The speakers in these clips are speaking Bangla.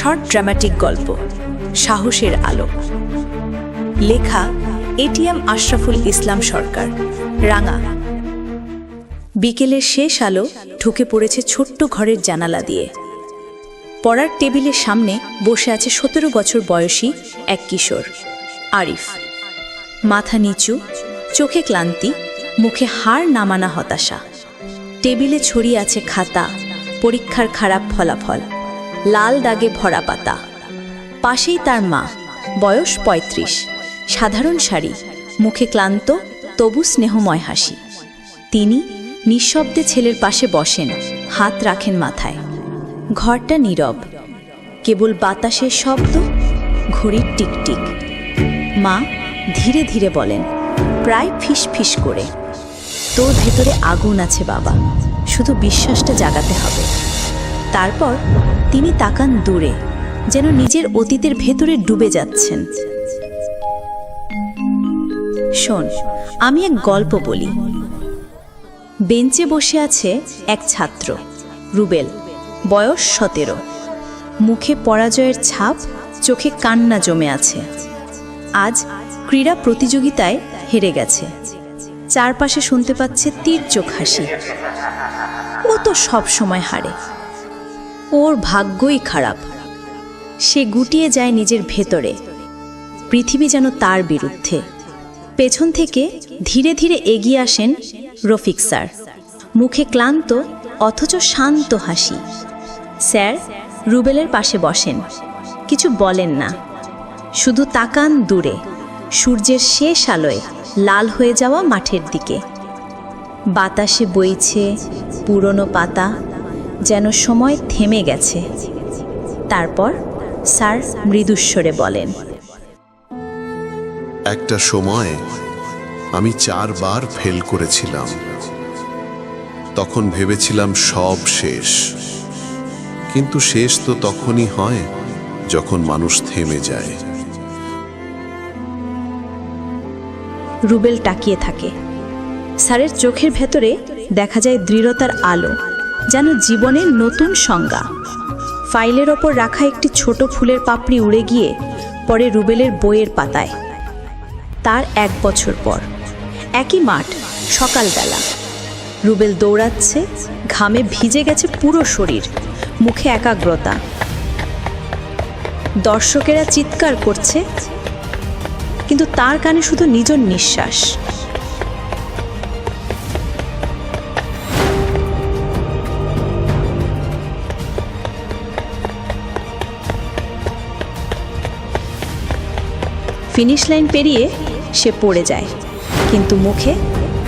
শর্ট ড্রামাটিক গল্প, সাহসের আলো। লেখা এটিএম আশরাফুল ইসলাম সরকার, রাঙা। বিকেলের শেষ আলো ঢুকে পড়েছে ছোট্ট ঘরের জানালা দিয়ে। পড়ার টেবিলের সামনে বসে আছে সতেরো বছর বয়সী এক কিশোর, আরিফ। মাথা নিচু, চোখে ক্লান্তি, মুখে হার নামানা হতাশা। টেবিলে ছড়িয়ে আছে খাতা, পরীক্ষার খারাপ ফলাফল। লাল দাগে ভরা পাতা। পাশেই তার মা, বয়স ৩৫ সাধারণ শাড়ি, মুখে ক্লান্ত, তবু স্নেহময় হাসি। তিনি নিঃশব্দে ছেলের পাশে বসেন, হাত রাখেন মাথায়। ঘরটা নীরব, কেবল বাতাসের শব্দ, ঘড়ির টিকটিক। মা ধীরে ধীরে বলেন, প্রায় ফিস ফিস করে। তোর ভেতরে আগুন আছে বাবা। শুধু বিশ্বাসটা জাগাতে হবে। তারপর তিনি তাকান দূরে, যেন নিজের অতীতের ভেতরে ডুবে যাচ্ছেন। শোন, আমি এক গল্প বলি। বেঞ্চে বসে আছে এক ছাত্র, রুবেল, বয়স সতেরো। মুখে পরাজয়ের ছাপ, চোখে কান্না জমে আছে। আজ ক্রীড়া প্রতিযোগিতায় হেরে গেছে। চারপাশে শুনতে পাচ্ছে তীর চোখ হাসি। ও তো সব সময় হারে। ওর ভাগ্যই খারাপ। সে গুটিয়ে যায় নিজের ভেতরে। পৃথিবী যেন তার বিরুদ্ধে। পেছন থেকে ধীরে ধীরে এগিয়ে আসেন রফিক স্যার। মুখে ক্লান্ত, অথচ শান্ত হাসি। স্যার, রুবেলের পাশে বসেন। কিছু বলেন না। শুধু তাকান দূরে। সূর্যের শেষ আলোয় লাল হয়ে যাওয়া মাঠের দিকে। বাতাসে বইছে পুরনো পাতা। যেন সময় থেমে গেছে। তারপর স্যার মৃদুস্বরে বলেন একটা সময় আমি চারবার ফেল করেছিলাম। তখন ভেবেছিলাম সব শেষ। কিন্তু শেষ তো তখনই হয় যখন মানুষ থেমে যায়। রুবেল তাকিয়ে থাকে। স্যারের চোখের ভেতরে দেখা যায় দৃঢ়তার আলো। যেন জীবনের নতুন সংজ্ঞা। ফাইলের ওপর রাখা একটি ছোট ফুলের পাপড়ি উড়ে গিয়ে পরে রুবেলের বইয়ের পাতায়। তার এক বছর পর, একই মাঠ, সকালবেলা। রুবেল দৌড়াচ্ছে, ঘামে ভিজে গেছে পুরো শরীর, মুখে একাগ্রতা। দর্শকেরা চিৎকার করছে, কিন্তু তার কানে শুধু নিজের নিঃশ্বাস। ফিনিশ লাইন পেরিয়ে সে পড়ে যায়। কিন্তু মুখে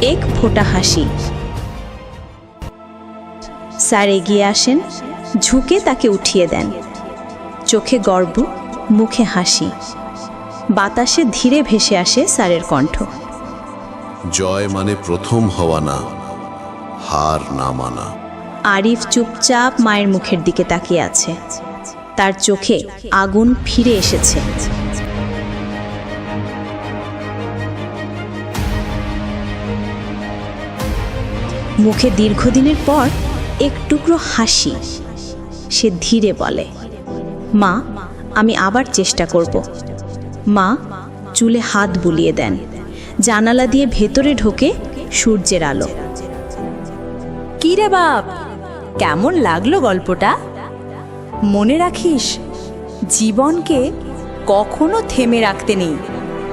এক ফোঁটা হাসি। স্যার এগিয়ে আসেন ঝুঁকে তাকে উঠিয়ে দেন। চোখে গর্ব মুখে হাসি। বাতাসে ধীরে ভেসে আসে স্যারের কণ্ঠ। জয় মানে প্রথম হওয়া না হার না মানা। আরিফ চুপচাপ মায়ের মুখের দিকে তাকিয়ে আছে। তার চোখে আগুন ফিরে এসেছে। মুখে দীর্ঘদিনের পর এক টুকরো হাসি। সে ধীরে বলে, মা, আমি আবার চেষ্টা করব। মা চুলে হাত বুলিয়ে দেন। জানালা দিয়ে ভেতরে ঢোকে সূর্যের আলো। কি রে বাপ, কেমন লাগল গল্পটা? মনে রাখিস, জীবনকে কখনো থেমে রাখতে নেই।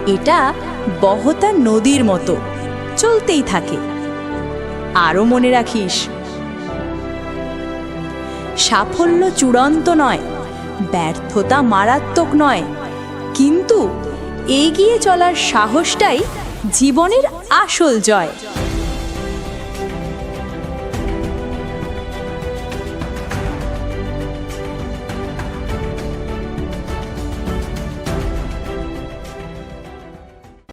এটা বহতা নদীর মতো, চলতেই থাকে। আরও মনে রাখিস। সাফল্য চূড়ান্ত নয়, ব্যর্থতা মারাত্মক নয়, কিন্তু এগিয়ে চলার সাহসটাই জীবনের আসল জয়।